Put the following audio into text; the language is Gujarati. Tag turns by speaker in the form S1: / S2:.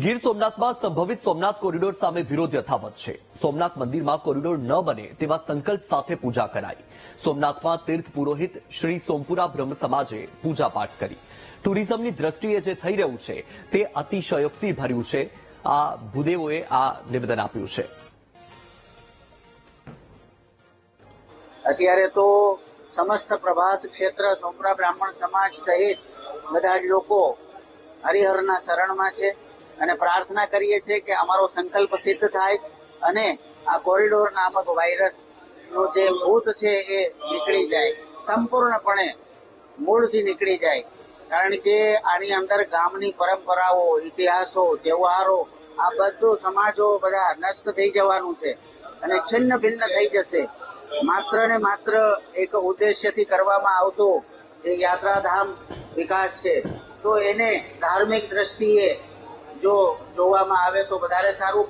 S1: ગીર સોમનાથમાં સંભવિત સોમનાથ કોરિડોર સામે વિરોધ યથાવત છે. સોમનાથ મંદિરમાં કોરિડોર ન બને તેવા સંકલ્પ સાથે પૂજા કરાઈ. સોમનાથમાં તીર્થ પુરોહિત શ્રી સોમપુરા બ્રહ્મ સમાજે પૂજાપાઠ કરી. ટુરિઝમની દ્રષ્ટિએ જે થઈ રહ્યું છે, તે અતિશયોક્તિ ભર્યું છે. આ ભૂદેવોએ આ નિવેદન આપ્યું છે.
S2: અત્યારે તો સમસ્ત પ્રભાસ ક્ષેત્ર સોમપુરા બ્રાહ્મણ સમાજ સહિત બધા જ લોકો હરિહરના શરણમાં છે. અને પ્રાર્થના કરીએ છીએ કે અમારો સંકલ્પ સિદ્ધ થાય અને આ કોરિડોર નામક વાયરસનું જે ભૂત છે એ નીકળી જાય. સંપૂર્ણપણે મૂળથી નીકળી જાય. કારણ કે આની અંદર ગામની પરંપરાઓ, ઇતિહાસો, તહેવારો, આ બધું સમાજો બધા નષ્ટ થઈ જવાનું છે અને છિન્ન ભિન્ન થઈ જશે. માત્ર ને માત્ર એક ઉદ્દેશ્યથી કરવામાં આવતો જે યાત્રાધામ વિકાસ છે, તો એને ધાર્મિક દ્રષ્ટિએ જો જોવામાં આવે તો વધારે સારું.